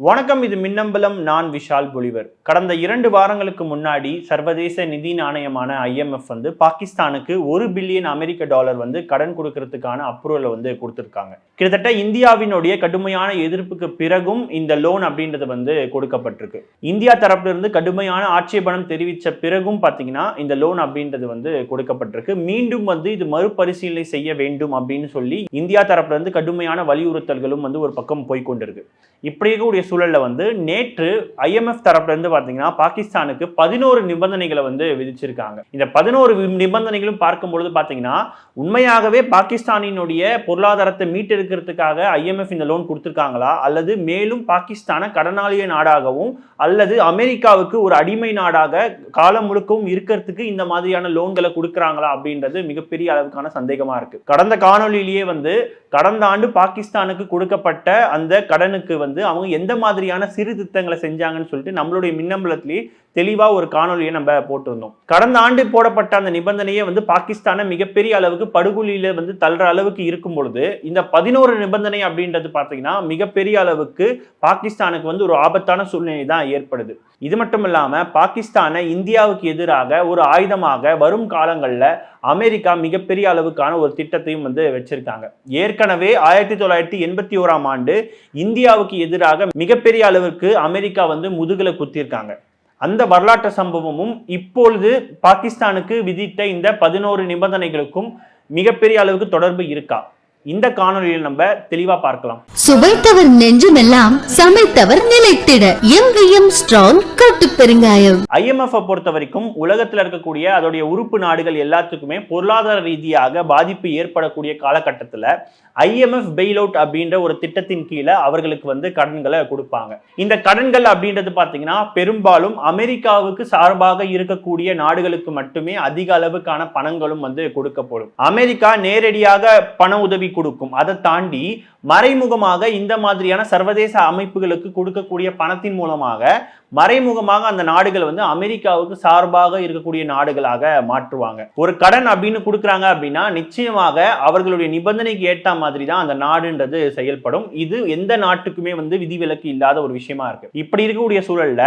வணக்கம் இது மின்னம்பலம் நான் விஷால் பொலிவர். கடந்த இரண்டு வாரங்களுக்கு முன்னாடி சர்வதேச நிதி நாணயமான ஐஎம்எஃப் வந்து பாகிஸ்தானுக்கு ஒரு பில்லியன் அமெரிக்க டாலர் வந்து கடன் கொடுக்கறதுக்கான அப்ரூவலை வந்து கொடுத்துருக்காங்க. கிட்டத்தட்ட இந்தியாவினுடைய கடுமையான எதிர்ப்புக்கு பிறகும் இந்த லோன் அப்படின்றது வந்து கொடுக்கப்பட்டிருக்கு. இந்தியா தரப்பிலிருந்து கடுமையான ஆட்சேபனம் தெரிவித்த பிறகும் பார்த்தீங்கன்னா இந்த லோன் அப்படின்றது வந்து கொடுக்கப்பட்டிருக்கு. மீண்டும் வந்து இது மறுபரிசீலனை செய்ய வேண்டும் அப்படின்னு சொல்லி இந்தியா தரப்பிலிருந்து கடுமையான வலியுறுத்தல்களும் வந்து ஒரு பக்கம் போய்கொண்டிருக்கு இப்படி இருக்கக்கூடிய சூழலில் வந்து நேற்று ஐஎம்எஃப் தரப்புலேருந்து பார்த்தீங்கன்னா பாகிஸ்தானுக்கு பதினோரு நிபந்தனைகளை வந்து விதிச்சிருக்காங்க. இந்த பதினோரு நிபந்தனைகளும் பார்க்கும்பொழுது பார்த்தீங்கன்னா உண்மையாகவே பாகிஸ்தானினுடைய பொருளாதாரத்தை மீட்டெடுக்கிறதுக்காக ஐஎம்எஃப் இந்த லோன் கொடுத்துருக்காங்களா? அல்லது மேலும் பாகிஸ்தானை கடனாளிய நாடாகவும் அல்லது அமெரிக்காவுக்கு ஒரு அடிமை நாடாக காலம் முழுக்கவும் இருக்கிறதுக்கு இந்த மாதிரியான லோன்களை கொடுக்குறாங்களா அப்படின்றது மிகப்பெரிய அளவுக்கான சந்தேகமா இருக்கு. கடந்த காணொலியிலேயே வந்து கடந்த ஆண்டு பாகிஸ்தானுக்கு கொடுக்கப்பட்ட அந்த கடனுக்கு வந்து அவங்க எந்த மாதிரியான சீர்திருத்தங்களை செஞ்சாங்கன்னு சொல்லிட்டு நம்மளுடைய மின்னம்பலத்திலேயே தெளிவாக ஒரு காணொலியை நம்ம போட்டிருந்தோம். கடந்த ஆண்டு போடப்பட்ட அந்த நிபந்தனையே வந்து பாகிஸ்தானை மிகப்பெரிய அளவுக்கு படுகொலியில் வந்து தள்ளுற அளவுக்கு இருக்கும் பொழுது இந்த பதினோரு நிபந்தனை அப்படின்றது பார்த்தீங்கன்னா மிகப்பெரிய அளவுக்கு பாகிஸ்தானுக்கு வந்து ஒரு ஆபத்தான சூழ்நிலை தான் ஏற்படுது. இது மட்டும் இல்லாமல் பாகிஸ்தானை இந்தியாவுக்கு எதிராக ஒரு ஆயுதமாக வரும் காலங்களில் அமெரிக்கா மிகப்பெரிய அளவுக்கான ஒரு திட்டத்தையும் வந்து வச்சிருக்காங்க. ஏற்கனவே ஆயிரத்தி தொள்ளாயிரத்தி எண்பத்தி ஓராம் ஆண்டு இந்தியாவுக்கு எதிராக மிகப்பெரிய அளவுக்கு அமெரிக்கா வந்து முதுகில் குத்திருக்காங்க அந்த வரலாற்று சம்பவமும் இப்பொழுது பாகிஸ்தானுக்கு விதித்த இந்த பதினோரு நிபந்தனைகளுக்கும் மிகப்பெரிய அளவுக்கு தொடர்பு இருக்கா? இந்த காணொலியில் நம்ம தெளிவா பார்க்கலாம். சுவைத்தவர் நெஞ்சுமெல்லாம் சமைத்தவர் நிலைத்திட. எங்கேயும் ஸ்ட்ராங் கட்டு பெருங்காயம். ஐஎம்எஃப் பொறுத்த வரைக்கும் உலகத்தில் இருக்கக்கூடிய அதோடைய உறுப்பு நாடுகள் எல்லாத்துக்குமே பொருளாதார ரீதியாக பாதிப்பு ஏற்படக்கூடிய காலகட்டத்தில் ஐஎம்எஃப் பெயில் அவுட் அப்படின்ற ஒரு திட்டத்தின் கீழே அவர்களுக்கு வந்து கடன்களை கொடுப்பாங்க. இந்த கடன்கள் அப்படின்றது பார்த்தீங்கன்னா பெரும்பாலும் அமெரிக்காவுக்கு சார்பாக இருக்கக்கூடிய நாடுகளுக்கு மட்டுமே அதிக அளவுக்கான பணங்களும் வந்து கொடுக்கப்படும். அமெரிக்கா நேரடியாக பண உதவி கொடுக்கும். அதை தாண்டி மறைமுகமாக இந்த மாதிரியான சர்வதேச அமைப்புகளுக்கு கொடுக்கக்கூடிய பணத்தின் மூலமாக மறைமுகமாக அந்த நாடுகள் வந்து அமெரிக்காவுக்கு சார்பாக இருக்கக்கூடிய நாடுகளாக மாற்றுவாங்க. ஒரு கடன் அப்படின்னு கொடுக்குறாங்க அப்படின்னா நிச்சயமாக அவர்களுடைய நிபந்தனைக்கு ஏற்ற மாதிரி தான் அந்த நாடுன்றது செயல்படும். இது எந்த நாட்டுக்குமே வந்து விதிவிலக்கு இல்லாத ஒரு விஷயமா இருக்கு. இப்படி இருக்கக்கூடிய சூழல்ல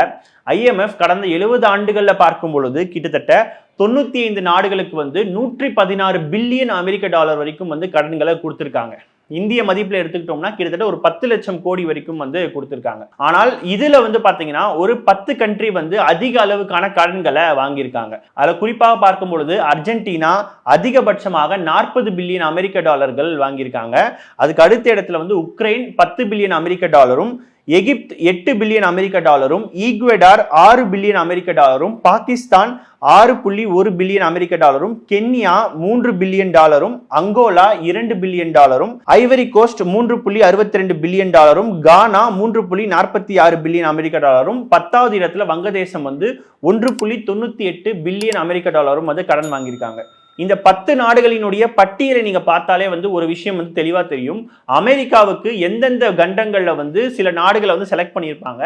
ஐஎம்எஃப் கடந்த எழுபது ஆண்டுகள்ல பார்க்கும் பொழுது கிட்டத்தட்ட தொண்ணூத்தி ஐந்து நாடுகளுக்கு வந்து நூற்றி பதினாறு பில்லியன் அமெரிக்க டாலர் வரைக்கும் வந்து கடன்களை கொடுத்துருக்காங்க. இந்திய மதிப்பில் எடுத்துக்கிட்டோம்னா கிட்டத்தட்ட ஒரு பத்து லட்சம் கோடி வரைக்கும் வந்து கொடுத்துருக்காங்க. ஆனால் இதில் வந்து பார்த்தீங்கன்னா ஒரு பத்து கண்ட்ரி வந்து அதிக அளவுக்கான கடன்களை வாங்கியிருக்காங்க. அதில் குறிப்பாக பார்க்கும் பொழுது அர்ஜென்டினா அதிகபட்சமாக நாற்பது பில்லியன் அமெரிக்க டாலர்கள் வாங்கியிருக்காங்க. அதுக்கு அடுத்த இடத்துல வந்து உக்ரைன் பத்து பில்லியன் அமெரிக்க டாலரும் எகிப்த் எட்டு பில்லியன் அமெரிக்க டாலரும் ஈக்வெடார் ஆறு பில்லியன் அமெரிக்க டாலரும் பாகிஸ்தான் ஆறு புள்ளி ஒரு பில்லியன் அமெரிக்க டாலரும் கென்யா மூன்று பில்லியன் டாலரும் அங்கோலா இரண்டு பில்லியன் டாலரும் ஐவரி கோஸ்ட் மூன்று புள்ளி அறுபத்தி ரெண்டு பில்லியன் டாலரும் கானா மூன்று புள்ளி நாற்பத்தி ஆறு பில்லியன் அமெரிக்க டாலரும் பத்தாவது இடத்துல வங்கதேசம் வந்து ஒன்று புள்ளி தொண்ணூத்தி எட்டு பில்லியன் அமெரிக்க டாலரும் வந்து கடன் வாங்கியிருக்காங்க. இந்த பத்து நாடுகளினுடைய பட்டியலை நீங்க பார்த்தாலே வந்து ஒரு விஷயம் வந்து தெளிவா தெரியும். அமெரிக்காவுக்கு எந்தெந்த கண்டங்கள்ல வந்து சில நாடுகளை வந்து செலக்ட் பண்ணியிருப்பாங்க.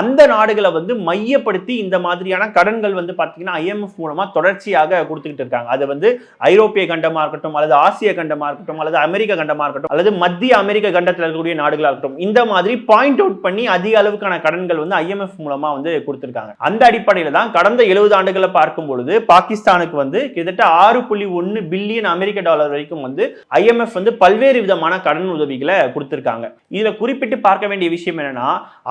அந்த நாடுகளை வந்து மையப்படுத்தி இந்த மாதிரியான கடன்கள் வந்து பார்த்தீங்கன்னா ஐஎம்எஃப் மூலமா தொடர்ச்சியாக கொடுத்துக்கிட்டு இருக்காங்க. அது வந்து ஐரோப்பிய கண்டமா இருக்கட்டும் அல்லது ஆசிய கண்டமா இருக்கட்டும் அல்லது அமெரிக்க கண்டமா இருக்கட்டும் அல்லது மத்திய அமெரிக்க கண்டத்தில் இருக்கக்கூடிய நாடுகளா இருக்கட்டும் இந்த மாதிரி பாயிண்ட் அவுட் பண்ணி அதிக அளவுக்கான கடன்கள் வந்து ஐஎம்எஃப் மூலமா வந்து கொடுத்திருக்காங்க. அந்த அடிப்படையில தான் கடந்த எழுபது ஆண்டுகளை பார்க்கும் பொழுது பாகிஸ்தானுக்கு வந்து கிட்டத்தட்ட ஆறு புள்ளி ஒன்று பில்லியன் அமெரிக்க டாலர் வரைக்கும் வந்து ஐஎம்எஃப் வந்து பல்வேறு விதமான கடன் உதவிகளை கொடுத்திருக்காங்க. இதுல குறிப்பிட்டு பார்க்க வேண்டிய விஷயம் என்னன்னா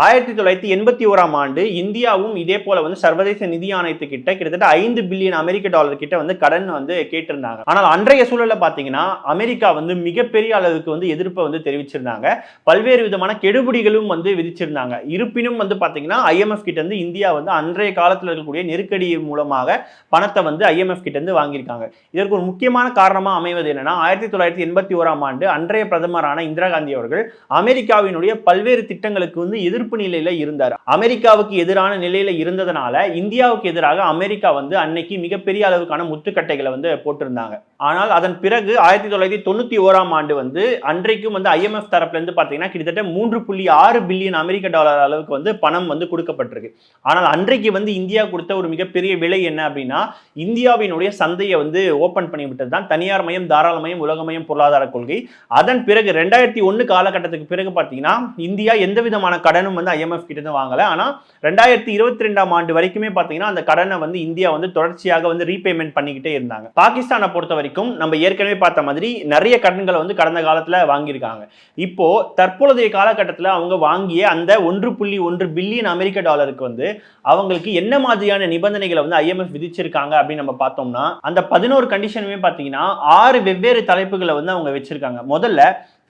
ஆயிரத்தி தொள்ளாயிரத்தி எண்பத்தி ஓராம் ஆண்டு இந்தியாவும் இதே போல வந்து சர்வதேச நிதி ஆணையத்துக்கிட்ட கிட்டத்தட்ட ஐந்து பில்லியன் அமெரிக்க டாலர் கிட்ட வந்து கடன் வந்து கேட்டிருந்தாங்க. ஆனால் அன்றைய சூழலில் பாத்தீங்கன்னா அமெரிக்கா வந்து மிகப்பெரிய அளவுக்கு வந்து எதிர்ப்பை வந்து தெரிவிச்சிருந்தாங்க. பல்வேறு விதமான கெடுபிடிகளும் வந்து விதிச்சிருந்தாங்க. இருப்பினும் வந்து பாத்தீங்கன்னா ஐஎம்எஃப் கிட்ட இருந்து இந்தியா வந்து அன்றைய காலத்தில் இருக்கக்கூடிய நெருக்கடி மூலமாக பணத்தை வந்து ஐஎம்எஃப் கிட்ட இருந்து வாங்கியிருக்காங்க. இதற்கு ஒரு முக்கியமான காரணமாக அமைவது என்னன்னா ஆயிரத்தி தொள்ளாயிரத்தி எண்பத்தி ஓராம் ஆண்டு அன்றைய பிரதமரான இந்திரா காந்தி அவர்கள் அமெரிக்காவினுடைய பல்வேறு திட்டங்களுக்கு வந்து எதிர்ப்பு நிலையில இருந்தார். அமெரிக்காவுக்கு எதிரான நிலையில இருந்ததுனால இந்தியாவுக்கு எதிராக அமெரிக்கா வந்து அன்னைக்கு மிகப்பெரிய அளவுக்கான முத்துக்கட்டைகளை வந்து போட்டிருந்தாங்க. ஆனால் அதன் பிறகு ஆயிரத்தி தொள்ளாயிரத்தி தொண்ணூற்றி ஓராம் ஆண்டு வந்து அன்றைக்கும் வந்து ஐஎம்எஃப் தரப்புலேருந்து பார்த்தீங்கன்னா கிட்டத்தட்ட மூன்று புள்ளி ஆறு பில்லியன் அமெரிக்க டாலர் அளவுக்கு வந்து பணம் வந்து கொடுக்கப்பட்டிருக்கு. ஆனால் அன்றைக்கு வந்து இந்தியா கொடுத்த ஒரு மிகப்பெரிய விலை என்ன அப்படின்னா இந்தியாவினுடைய சந்தையை வந்து ஓப்பன் பண்ணி விட்டது தான் தனியார் மயம் தாராளமயம் உலகமயம் பொருளாதார கொள்கை. அதன் பிறகு ரெண்டாயிரத்தி ஒன்று காலகட்டத்துக்கு பிறகு பார்த்தீங்கன்னா இந்தியா எந்த விதமான கடனும் வந்து ஐஎம்எஃப் கிட்ட வாங்கலை வாங்கல. ஆனா ரெண்டாயிரத்தி இருபத்தி ரெண்டாம் ஆண்டு வரைக்குமே பார்த்தீங்கன்னா அந்த கடனை வந்து இந்தியா வந்து தொடர்ச்சியாக வந்து ரீபேமெண்ட் பண்ணிக்கிட்டே இருந்தாங்க. பாகிஸ்தானை பொறுத்த வரைக்கும் நம்ம ஏற்கனவே பார்த்த மாதிரி நிறைய கடன்களை வந்து கடந்த காலத்தில் வாங்கியிருக்காங்க. இப்போ தற்பொழுதைய காலகட்டத்தில் அவங்க வாங்கிய அந்த ஒன்று புள்ளி ஒன்று பில்லியன் அமெரிக்க டாலருக்கு வந்து அவங்களுக்கு என்ன மாதிரியான நிபந்தனைகளை வந்து ஐஎம்எஃப் விதிச்சிருக்காங்க அப்படின்னு நம்ம பார்த்தோம்னா அந்த பதினோரு கண்டிஷனுமே பார்த்தீங்கன்னா ஆறு வெவ்வேறு தலைப்புகளை வந்து அவங்க வச்சிருக்காங்க. முதல்ல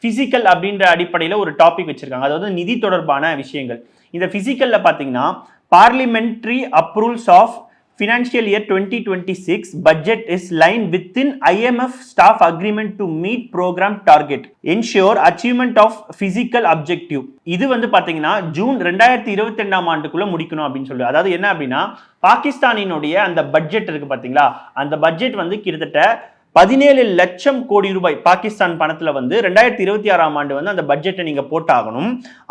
பிசிக்கல் அப்படின்ற அடிப்படையில் ஒரு டாபிக் வச்சிருக்காங்க. அதாவது நிதி தொடர்பான விஷயங்கள். இந்த பிசிக்கல்ல பார்த்தீங்கன்னா parliamentary approvals of financial year 2026 budget is lined within IMF staff agreement to meet program target. Ensure achievement of physical objective. இது வந்து பார்த்தீங்கன்னா ஜூன் ரெண்டாயிரத்தி இருபத்தி ரெண்டாம் ஆண்டுக்குள்ள முடிக்கணும் அப்படின்னு சொல்லி அதாவது என்ன அப்படின்னா பாகிஸ்தானினுடைய அந்த பட்ஜெட் இருக்கு பார்த்தீங்களா அந்த பட்ஜெட் வந்து கிட்டத்தட்ட பதினேழு லட்சம் கோடி ரூபாய் பாகிஸ்தான் பணத்தில் வந்து ரெண்டாயிரத்தி இருபத்தி ஆறாம் ஆண்டு வந்து அந்த பட்ஜெட்டை நீங்கள் போட்டாகணும்.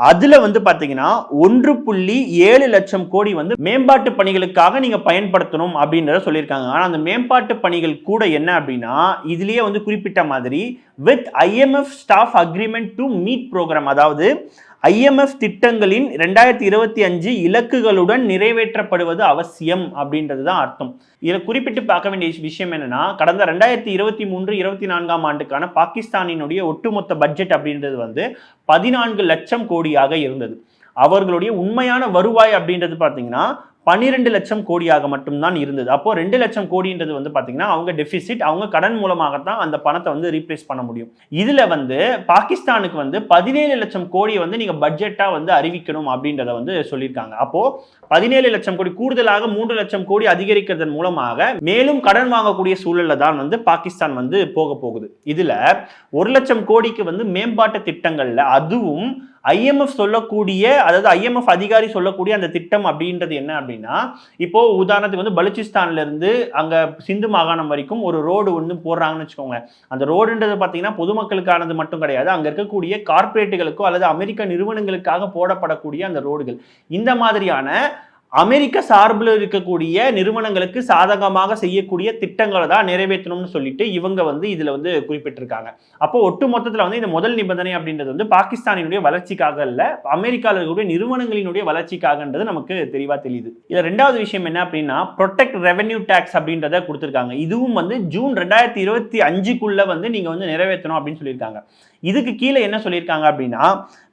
அதில் வந்து பார்த்தீங்கன்னா ஒன்று புள்ளி ஏழு லட்சம் கோடி வந்து மேம்பாட்டு பணிகளுக்காக நீங்கள் பயன்படுத்தணும் அப்படின்றத சொல்லியிருக்காங்க. ஆனால் அந்த மேம்பாட்டு பணிகள் கூட என்ன அப்படின்னா இதுலேயே வந்து குறிப்பிட்ட மாதிரி with IMF staff agreement to meet program அதாவது ஐஎம்எஃப் திட்டங்களின் ரெண்டாயிரத்தி இருபத்தி அஞ்சு இலக்குகளுடன் நிறைவேற்றப்படுவது அவசியம் அப்படின்றது தான் அர்த்தம். இதில் குறிப்பிட்டு பார்க்க வேண்டிய விஷயம் என்னன்னா கடந்த ரெண்டாயிரத்தி இருபத்தி மூன்று இருபத்தி நான்காம் ஆண்டுக்கான பாகிஸ்தானினுடைய ஒட்டுமொத்த பட்ஜெட் அப்படின்றது வந்து பதினான்கு லட்சம் கோடியாக இருந்தது. அவர்களுடைய உண்மையான வருவாய் அப்படின்றது பார்த்தீங்கன்னா பன்னிரெண்டு லட்சம் கோடியாக மட்டும்தான் இருந்தது. அப்போ ரெண்டு லட்சம் கோடின்றது வந்து பாத்தீங்கன்னா அவங்க டெபிசிட் அவங்க கடன் மூலமாகத்தான் அந்த பணத்தை வந்து ரீப்ளேஸ் பண்ண முடியும். இதுல வந்து பாகிஸ்தானுக்கு வந்து பதினேழு லட்சம் கோடியை வந்து நீங்க பட்ஜெட்டா வந்து அறிவிக்கணும் அப்படின்றத வந்து சொல்லியிருக்காங்க. அப்போ பதினேழு லட்சம் கோடி கூடுதலாக மூன்று லட்சம் கோடி அதிகரிக்கிறதன் மூலமாக மேலும் கடன் வாங்கக்கூடிய சூழல்ல தான் வந்து பாகிஸ்தான் வந்து போக போகுது. இதுல ஒரு லட்சம் கோடிக்கு வந்து மேம்பாட்டு திட்டங்கள்ல அதுவும் ஐஎம்எஃப் சொல்லக்கூடிய அதாவது ஐஎம்எஃப் அதிகாரி சொல்லக்கூடிய அந்த திட்டம் அப்படின்றது என்ன அப்படின்னா இப்போ உதாரணத்துக்கு வந்து பலுச்சிஸ்தான்ல இருந்து அங்க சிந்து மாகாணம் வரைக்கும் ஒரு ரோடு ஒன்று போடுறாங்கன்னு வச்சுக்கோங்க. அந்த ரோடுன்றது பார்த்தீங்கன்னா பொதுமக்களுக்கானது மட்டும் கிடையாது. அங்க இருக்கக்கூடிய கார்ப்பரேட்டுகளுக்கோ அல்லது அமெரிக்க நிறுவனங்களுக்காக போடப்படக்கூடிய அந்த ரோடுகள். இந்த மாதிரியான அமெரிக்க சார்பில் இருக்கக்கூடிய நிறுவனங்களுக்கு சாதகமாக செய்யக்கூடிய திட்டங்களை தான் நிறைவேற்றணும்னு சொல்லிட்டு இவங்க வந்து இதில் வந்து குறிப்பிட்டிருக்காங்க. அப்போ ஒட்டு மொத்தத்தில் வந்து இந்த முதல் நிபந்தனை அப்படின்றது வந்து பாகிஸ்தானினுடைய வளர்ச்சிக்காக இல்லை அமெரிக்காவில் இருக்கக்கூடிய நிறுவனங்களினுடைய வளர்ச்சிக்காகன்றது நமக்கு தெளிவாக தெரியுது. இதில் ரெண்டாவது விஷயம் என்ன அப்படின்னா ப்ரொடெக்ட் ரெவென்யூ டேக்ஸ் அப்படின்றத கொடுத்துருக்காங்க. இதுவும் வந்து ஜூன் ரெண்டாயிரத்தி இருபத்தி அஞ்சுக்குள்ளே வந்து நீங்கள் வந்து நிறைவேற்றணும் அப்படின்னு சொல்லியிருக்காங்க. இதுக்கு கீழே என்ன சொல்லியிருக்காங்க அப்படின்னா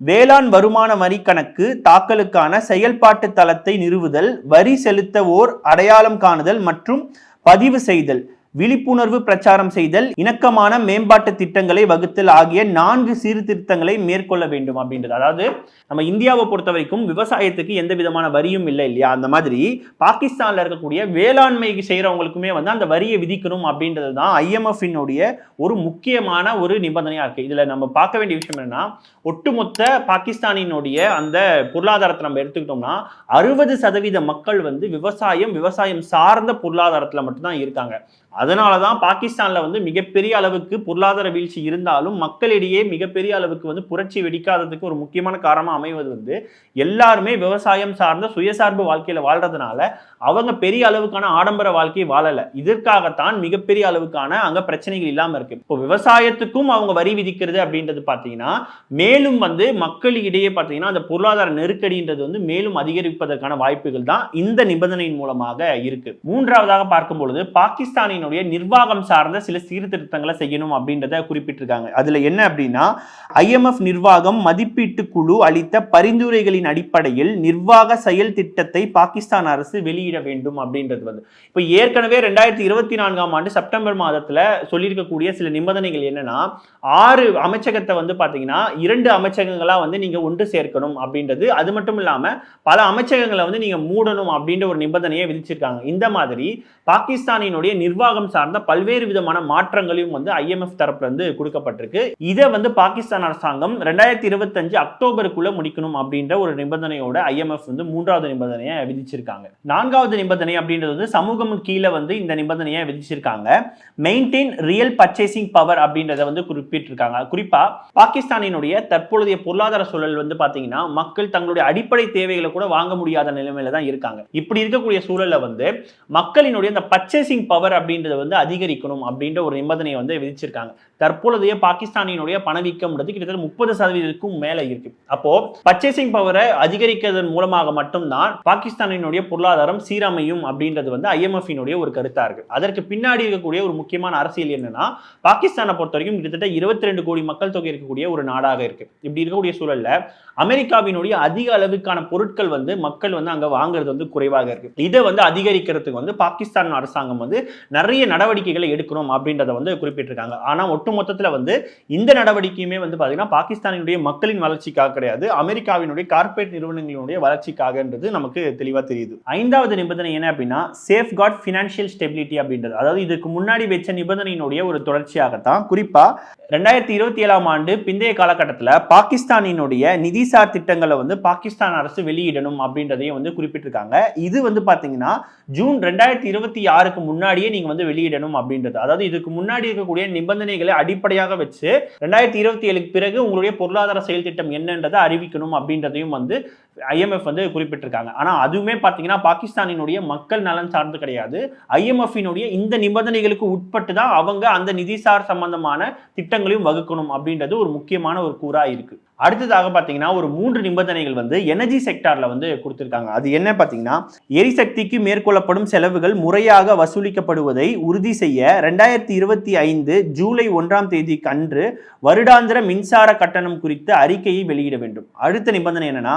வேளாண் வருமான வரி கணக்கு தாக்கலுக்கான செயல்பாட்டு தளத்தை நிறுவுதல் வரி செலுத்த ஓர் அடையாளம் காணுதல் மற்றும் பதிவு செய்தல். விழிப்புணர்வு பிரச்சாரம் செய்தல் இணக்கமான மேம்பாட்டு திட்டங்களை வகுத்தல் ஆகிய நான்கு சீர்திருத்தங்களை மேற்கொள்ள வேண்டும் அப்படின்றது. அதாவது நம்ம இந்தியாவை பொறுத்த வரைக்கும் விவசாயத்துக்கு எந்த விதமான வரியும் இல்லை இல்லையா? அந்த மாதிரி பாகிஸ்தான்ல இருக்கக்கூடிய வேளாண்மைக்கு செய்யறவங்களுக்குமே வந்து அந்த வரியை விதிக்கணும் அப்படின்றது தான் ஐஎம்எஃபினுடைய ஒரு முக்கியமான ஒரு நிபந்தனையா இருக்கு. இதுல நம்ம பார்க்க வேண்டிய விஷயம் என்னன்னா ஒட்டுமொத்த பாகிஸ்தானினுடைய அந்த பொருளாதாரத்தை நம்ம எடுத்துக்கிட்டோம்னா அறுபது சதவீத மக்கள் வந்து விவசாயம் விவசாயம் சார்ந்த பொருளாதாரத்துல மட்டும்தான் இருக்காங்க. அதனால தான் பாகிஸ்தானில் வந்து மிகப்பெரிய அளவுக்கு பொருளாதார வீழ்ச்சி இருந்தாலும் மக்களிடையே மிகப்பெரிய அளவுக்கு வந்து புரட்சி வெடிக்காததுக்கு ஒரு முக்கியமான காரணமாக அமைவது வந்து எல்லாருமே விவசாயம் சார்ந்த சுயசார்பு வாழ்க்கையில் வாழ்றதுனால அவங்க பெரிய அளவுக்கான ஆடம்பர வாழ்க்கையை வாழலை. இதற்காகத்தான் மிகப்பெரிய அளவுக்கான அங்கே பிரச்சனைகள் இல்லாமல் இருக்கு. இப்போ விவசாயத்துக்கும் அவங்க வரி விதிக்கிறது அப்படின்றது பார்த்தீங்கன்னா மேலும் வந்து மக்களிடையே பார்த்தீங்கன்னா அந்த பொருளாதார நெருக்கடின்றது வந்து மேலும் அதிகரிப்பதற்கான வாய்ப்புகள் தான் இந்த நிபந்தனையின் மூலமாக இருக்கு. மூன்றாவதாக பார்க்கும் பொழுது பாகிஸ்தானின் பாகிஸ்தானினுடைய நிர்வாகம் சார்ந்த சில சீர்திருத்தங்களை செய்யணும் அப்படின்றத குறிப்பிட்டிருக்காங்க. அதுல என்ன அப்படின்னா ஐஎம்எஃப் நிர்வாகம் மதிப்பீட்டு குழு அளித்த பரிந்துரைகளின் அடிப்படையில் நிர்வாக செயல் திட்டத்தை பாகிஸ்தான் அரசு வெளியிட வேண்டும் அப்படின்றது வந்து. இப்போ ஏற்கனவே ரெண்டாயிரத்தி இருபத்தி நான்காம் ஆண்டு செப்டம்பர் மாதத்துல சொல்லியிருக்கக்கூடிய சில நிபந்தனைகள் என்னன்னா ஆறு அமைச்சகத்தை வந்து பாத்தீங்கன்னா இரண்டு அமைச்சகங்களா வந்து நீங்க ஒன்று சேர்க்கணும் அப்படின்றது. அது மட்டும் இல்லாம பல அமைச்சகங்களை வந்து நீங்க மூடணும் அப்படின்ற ஒரு நிபந்தனையை விதிச்சிருக்காங்க. இந்த மாதிரி பாகிஸ்தானினுடைய நிர்வாக நிர்வாகம் சார்ந்த பல்வேறு விதமான மாற்றங்களையும் வந்து ஐஎம்எஃப் தரப்புல இருந்து கொடுக்கப்பட்டிருக்கு. இதை வந்து பாகிஸ்தான் அரசாங்கம் ரெண்டாயிரத்தி இருபத்தஞ்சு அக்டோபருக்குள்ள முடிக்கணும் அப்படின்ற ஒரு நிபந்தனையோட ஐஎம்எஃப் வந்து மூன்றாவது நிபந்தனையை விதிச்சிருக்காங்க. நான்காவது நிபந்தனை அப்படின்றது வந்து சமூகம் கீழே வந்து இந்த நிபந்தனையை விதிச்சிருக்காங்க. மெயின்டைன் ரியல் பர்ச்சேசிங் பவர் அப்படின்றத வந்து குறிப்பிட்டிருக்காங்க. குறிப்பா பாகிஸ்தானினுடைய தற்பொழுதைய பொருளாதார சூழல் வந்து பாத்தீங்கன்னா மக்கள் தங்களுடைய அடிப்படை தேவைகளை கூட வாங்க முடியாத நிலைமையில தான் இருக்காங்க. இப்படி இருக்கக்கூடிய சூழல்ல வந்து மக்களினுடைய இந்த பர்ச்சேசிங் பவர் அப்படின்றத அப்படின்றத வந்து அதிகரிக்கணும் அப்படின்ற ஒரு நிபந்தனையை வந்து விதிச்சிருக்காங்க. தற்பொழுதைய பாகிஸ்தானியினுடைய பணவீக்கம்ன்றது கிட்டத்தட்ட முப்பது சதவீதத்துக்கும் மேல இருக்கு. அப்போ பர்ச்சேசிங் பவரை அதிகரிக்கிறதன் மூலமாக மட்டும்தான் பாகிஸ்தானினுடைய பொருளாதாரம் சீரமையும் அப்படின்றது வந்து ஐஎம்எஃபினுடைய ஒரு கருத்தா இருக்கு. அதற்கு பின்னாடி இருக்கக்கூடிய ஒரு முக்கியமான அரசியல் என்னன்னா பாகிஸ்தானை பொறுத்த வரைக்கும் கிட்டத்தட்ட இருபத்தி ரெண்டு கோடி மக்கள் தொகை இருக்கக்கூடிய ஒரு நாடாக இருக்கு. இப்படி இருக்கக்கூடிய சூழல்ல அமெரிக்காவினுடைய அதிக அளவுக்கான பொருட்கள் வந்து மக்கள் வந்து அங்க வாங்குறது வந்து குறைவாக இருக்கு. இதை வந்து அதிகரிக்கிறதுக்கு வந்து பாகிஸ்தான் அரசாங்கம் வந்து நிறைய நிறைய நடவடிக்கைகளை எடுக்கணும் அப்படின்றத வந்து குறிப்பிட்டிருக்காங்க. ஆனா ஒட்டுமொத்தத்துல வந்து இந்த நடவடிக்கையுமே வந்து பாத்தீங்கன்னா பாகிஸ்தானினுடைய மக்களின் வளர்ச்சிக்காக கிடையாது அமெரிக்காவினுடைய கார்ப்பரேட் நிறுவனங்களினுடைய வளர்ச்சிக்காகன்றது நமக்கு தெளிவாக தெரியுது. ஐந்தாவது நிபந்தனை என்ன அப்படின்னா சேஃப்கார்ட் ஃபினான்ஷியல் ஸ்டெபிலிட்டி அப்படின்றது. அதாவது இதுக்கு முன்னாடி வச்ச நிபந்தனையினுடைய ஒரு தொடர்ச்சியாகத்தான் குறிப்பாக ரெண்டாயிரத்தி இருபத்தி ஏழாம் ஆண்டு பிந்தைய காலகட்டத்தில் பாகிஸ்தானினுடைய நிதிசார் திட்டங்களை வந்து பாகிஸ்தான் அரசு வெளியிடணும் அப்படின்றதையும் வந்து குறிப்பிட்டிருக்காங்க. இது வந்து பார்த்தீங்கன்னா ஜூன் ரெண்டாயிரத்தி இருபத்தி ஆறுக்கு முன்னாடியே நீங்கள் வந்து வெளியிடணும் அப்படின்றது. அதாவது இதுக்கு முன்னாடி இருக்கக்கூடிய நிபந்தனைகளை அடிப்படையாக வச்சு ரெண்டாயிரத்தி இருபத்தி ஏழுக்கு பிறகு உங்களுடைய பொருளாதார செயல் திட்டம் என்னன்றதை அறிவிக்கணும் அப்படின்றதையும் வந்து ஐஎம்எஃப் வந்து குறிப்பிட்டிருக்காங்க. ஆனால் அதுவுமே பார்த்தீங்கன்னா பாகிஸ்தானினுடைய மக்கள் நலன் சார்ந்து கிடையாது. ஐஎம்எஃபினுடைய இந்த நிபந்தனைகளுக்கு உட்பட்டு தான் அவங்க அந்த நிதிசார் சம்பந்தமான திட்டங்களையும் வகுக்கணும் அப்படின்றது ஒரு முக்கியமான ஒரு கூறா இருக்கு. அடுத்ததாக பார்த்தீங்கன்னா ஒரு மூன்று நிபந்தனைகள் வந்து எனர்ஜி செக்டார்ல வந்து கொடுத்துருக்காங்க. அது என்ன பார்த்தீங்கன்னா எரிசக்திக்கு மேற்கொள்ளப்படும் செலவுகள் முறையாக வசூலிக்கப்படுவதை உறுதி செய்ய ரெண்டாயிரத்தி இருபத்தி ஐந்து ஜூலை ஒன்றாம் தேதிக்கு அன்று வருடாந்திர மின்சார கட்டணம் குறித்த அறிக்கையை வெளியிட வேண்டும். அடுத்த நிபந்தனை என்னன்னா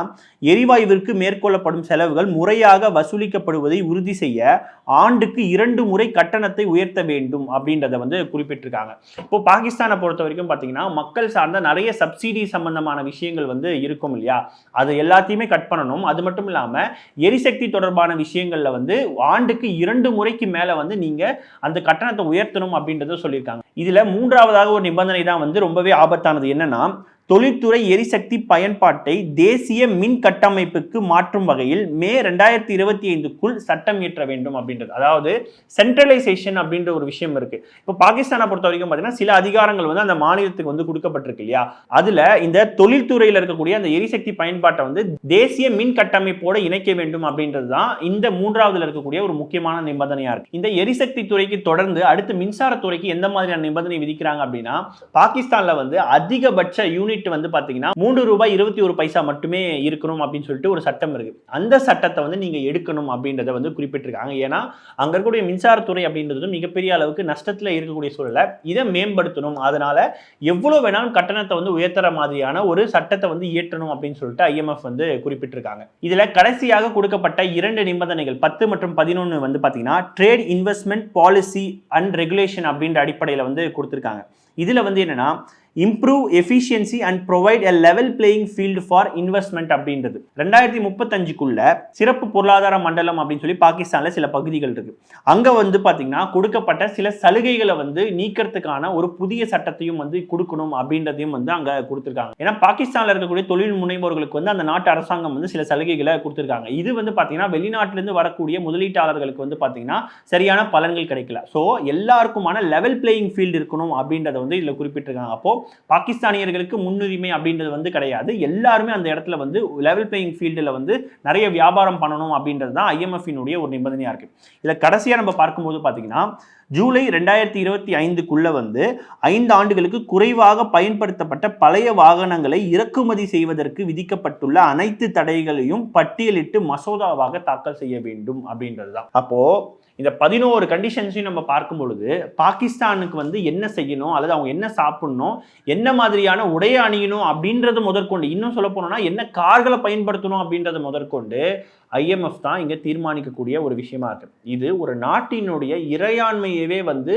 எரிவாயுவிற்கு மேற்கொள்ளப்படும் செலவுகள் முறையாக வசூலிக்கப்படுவதை உறுதி செய்ய ஆண்டுக்கு இரண்டு முறை கட்டணத்தை உயர்த்த வேண்டும் அப்படின்றத வந்து குறிப்பிட்டிருக்காங்க. இப்போ பாகிஸ்தானை பொறுத்த வரைக்கும் பார்த்தீங்கன்னா மக்கள் சார்ந்த நிறைய சப்சிடி சம்பந்தமான விஷயங்கள் வந்து இருக்கும் இல்லையா? அது எல்லாத்தையுமே கட் பண்ணணும். அது மட்டும் இல்லாமல் எரிசக்தி தொடர்பான விஷயங்களில் வந்து ஆண்டுக்கு இரண்டு முறைக்கு மேலே வந்து நீங்கள் அந்த கட்டணத்தை உயர்த்தணும் அப்படின்றத சொல்லியிருக்காங்க. இதில் மூன்றாவதாக ஒரு நிபந்தனை தான் வந்து ரொம்பவே ஆபத்தானது. என்னன்னா தொழில்துறை எரிசக்தி பயன்பாட்டை தேசிய மின் கட்டமைப்புக்கு மாற்றும் வகையில் மே ரெண்டாயிரத்தி இருபத்தி ஐந்துக்குள் சட்டம் இயற்ற வேண்டும் அப்படின்றது. அதாவது சென்ட்ரலைசேஷன் அப்படின்ற ஒரு விஷயம் இருக்கு. இப்போ பாகிஸ்தானை பொறுத்த வரைக்கும் பார்த்தீங்கன்னா சில அதிகாரங்கள் வந்து அந்த மாநிலத்துக்கு வந்து கொடுக்கப்பட்டிருக்கு இல்லையா? அதுல இந்த தொழில்துறையில் இருக்கக்கூடிய அந்த எரிசக்தி பயன்பாட்டை வந்து தேசிய மின் கட்டமைப்போட இணைக்க வேண்டும் அப்படின்றது தான் இந்த மூன்றாவதுல இருக்கக்கூடிய ஒரு முக்கியமான நிபந்தனையா இருக்கு. இந்த எரிசக்தி துறைக்கு தொடர்ந்து அடுத்து மின்சாரத்துறைக்கு எந்த மாதிரியான நிபந்தனை விதிக்கிறாங்க அப்படின்னா பாகிஸ்தான்ல வந்து அதிகபட்ச யூனிட் வந்து பாத்தீங்கன்னா மூன்று ரூபாய் இருபத்தி ஒரு பைசா மட்டுமே இருக்கணும் அப்படின்னு சொல்லிட்டு ஒரு சட்டம் இருக்கு. அந்த சட்டத்தை வந்து நீங்க எடுக்கணும் அப்படின்றத வந்து குறிப்பிட்டிருக்காங்க. ஏன்னா அங்க இருக்கக்கூடிய மின்சாரத்துறை அப்படின்றது மிகப்பெரிய அளவுக்கு நஷ்டத்துல இருக்கக்கூடிய சூழலை இதை மேம்படுத்தணும். அதனால எவ்வளவு வேணாலும் கட்டணத்தை வந்து உயர்த்துற மாதிரியான ஒரு சட்டத்தை வந்து இயற்றணும் அப்படின்னு சொல்லிட்டு ஐஎம்எஃப் வந்து குறிப்பிட்டிருக்காங்க. இதுல கடைசியாக கொடுக்கப்பட்ட இரண்டு நிபந்தனைகள் பத்து மற்றும் பதினொன்று வந்து பாத்தீங்கன்னா trade investment policy and regulation அப்படின்ற அடிப்படையில் வந்து கொடுத்துருக்காங்க. இதில் வந்து என்னன்னா improve efficiency and provide a level playing field for investment அப்படின்றது. ரெண்டாயிரத்தி முப்பத்தஞ்சுக்குள்ள சிறப்பு பொருளாதார மண்டலம் அப்படின்னு சொல்லி பாகிஸ்தானில் சில பகுதிகள் இருக்கு. அங்கே வந்து பார்த்தீங்கன்னா கொடுக்கப்பட்ட சில சலுகைகளை வந்து நீக்கிறதுக்கான ஒரு புதிய சட்டத்தையும் வந்து கொடுக்கணும் அப்படின்றதையும் வந்து அங்கே கொடுத்துருக்காங்க. ஏன்னா பாகிஸ்தானில் இருக்கக்கூடிய தொழில் முனைவோர்களுக்கு வந்து அந்த நாட்டு அரசாங்கம் வந்து சில சலுகைகளை கொடுத்துருக்காங்க. இது வந்து பார்த்தீங்கன்னா வெளிநாட்டிலேருந்து வரக்கூடிய முதலீட்டாளர்களுக்கு வந்து பார்த்தீங்கன்னா சரியான பலன்கள் கிடைக்கல. ஸோ எல்லாருக்குமான லெவல் பிளேயிங் ஃபீல்டு இருக்கணும் அப்படின்றத வந்து இதில் குறிப்பிட்டிருக்காங்க. அப்போ பாகிஸ்தானியர்களுக்கு முன்னுரிமை அப்படின்றது வந்து கிடையாது. எல்லாருமே அந்த இடத்துல வந்து லெவல் பிளேயிங் ஃபீல்டில் வந்து நிறைய வியாபாரம் பண்ணணும் அப்படின்றது தான் ஐஎம்எஃபினுடைய ஒரு நிபந்தனையாக இருக்கு. இதில் கடைசியாக நம்ம பார்க்கும்போது பார்த்தீங்கன்னா ஜூலை ரெண்டாயிரத்தி இருபத்தி ஐந்துக்குள்ளே வந்து ஐந்து ஆண்டுகளுக்கு குறைவாக பயன்படுத்தப்பட்ட பழைய வாகனங்களை இறக்குமதி செய்வதற்கு விதிக்கப்பட்டுள்ள அனைத்து தடைகளையும் பட்டியலிட்டு மசோதாவாக தாக்கல் செய்ய வேண்டும் அப்படின்றது தான். அப்போது இந்த பதினோரு கண்டிஷன்ஸையும் நம்ம பார்க்கும் பொழுது பாகிஸ்தானுக்கு வந்து என்ன செய்யணும் அல்லது அவங்க என்ன சாப்பிடணும் என்ன மாதிரியான உடைய அணியணும் அப்படின்றது முதற்கொண்டு இன்னும் சொல்ல போனோம்னா என்ன கார்களை பயன்படுத்தணும் அப்படின்றது முதற்கொண்டு ஐஎம்எஃப் தான் இங்கே தீர்மானிக்கக்கூடிய ஒரு விஷயமா இருக்கு. இது ஒரு நாட்டினுடைய இறையாண்மையவே வந்து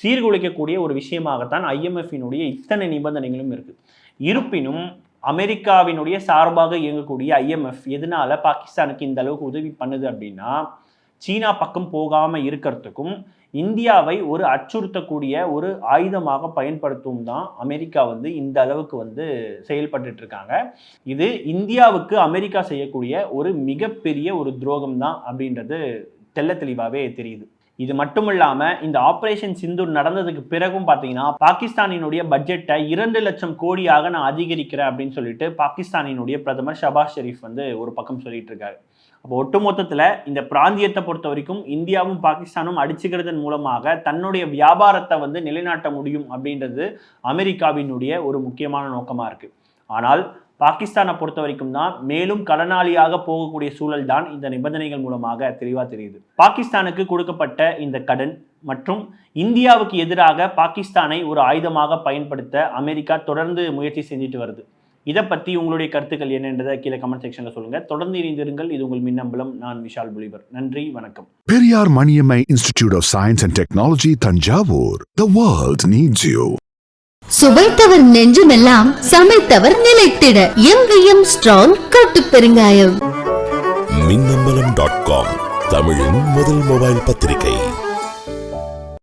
சீர்குலைக்கக்கூடிய ஒரு விஷயமாகத்தான் ஐஎம்எஃபினுடைய இத்தனை நிபந்தனைகளும் இருக்கு. இருப்பினும் அமெரிக்காவினுடைய சார்பாக இயங்கக்கூடிய ஐஎம்எஃப் எதனால பாகிஸ்தானுக்கு இந்த அளவுக்கு உதவி பண்ணுது அப்படின்னா சீனா பக்கம் போகாம இருக்கிறதுக்கும் இந்தியாவை ஒரு அச்சுறுத்தக்கூடிய ஒரு ஆயுதமாக பயன்படுத்தும் தான் அமெரிக்கா வந்து இந்த அளவுக்கு வந்து செயல்பட்டு இருக்காங்க. இது இந்தியாவுக்கு அமெரிக்கா செய்யக்கூடிய ஒரு மிகப்பெரிய ஒரு துரோகம் தான் அப்படின்றது தெல்ல தெளிவாகவே தெரியுது. இது மட்டும் இல்லாமல் இந்த ஆபரேஷன் சிந்தூர் நடந்ததுக்கு பிறகும் பார்த்தீங்கன்னா பாகிஸ்தானினுடைய பட்ஜெட்டை இரண்டு லட்சம் கோடியாக நான் அதிகரிக்கிறேன் அப்படின்னு சொல்லிட்டு பாகிஸ்தானினுடைய பிரதமர் ஷபாஸ் ஷெரீஃப் வந்து ஒரு பக்கம் சொல்லிட்டு இருக்காரு. அப்போ ஒட்டுமொத்தத்தில் இந்த பிராந்தியத்தை பொறுத்த வரைக்கும் இந்தியாவும் பாகிஸ்தானும் அடிச்சுக்கிறதன் மூலமாக தன்னுடைய வியாபாரத்தை வந்து நிலைநாட்ட முடியும் அப்படின்றது அமெரிக்காவினுடைய ஒரு முக்கியமான நோக்கமாக இருக்குது ஆனால் பாகிஸ்தானை பொறுத்த வரைக்கும் தான் மேலும் கடனாளியாக போகக்கூடிய சூழல் தான் இந்த நிபந்தனைகள் மூலமாக தெளிவாக தெரியுது. பாகிஸ்தானுக்கு கொடுக்கப்பட்ட இந்த கடன் மற்றும் இந்தியாவுக்கு எதிராக பாகிஸ்தானை ஒரு ஆயுதமாக பயன்படுத்த அமெரிக்கா தொடர்ந்து முயற்சி செஞ்சுட்டு வருது. இதை பற்றி உங்களுடைய கருத்துக்கள் என்னன்றதை கீழே கமெண்ட் செக்ஷனில் சொல்லுங்க. தொடர்ந்து இணைந்திருங்கள். இது உங்கள் மின்னம்பலம். நான் விஷால் புலிவர் நன்றி வணக்கம். Periyar Maniammai Institute of Science and Technology, Tanjavur. The world needs you. சுவைத்தவர் நெஞ்சுமெல்லாம் சமைத்தவர் நிலைத்திட. எங்கேயும் ஸ்ட்ராங் கட்டு பெருங்காயம் மின்னம்பலம் டாட் காம் தமிழின் முதல் மொபைல் பத்திரிகை.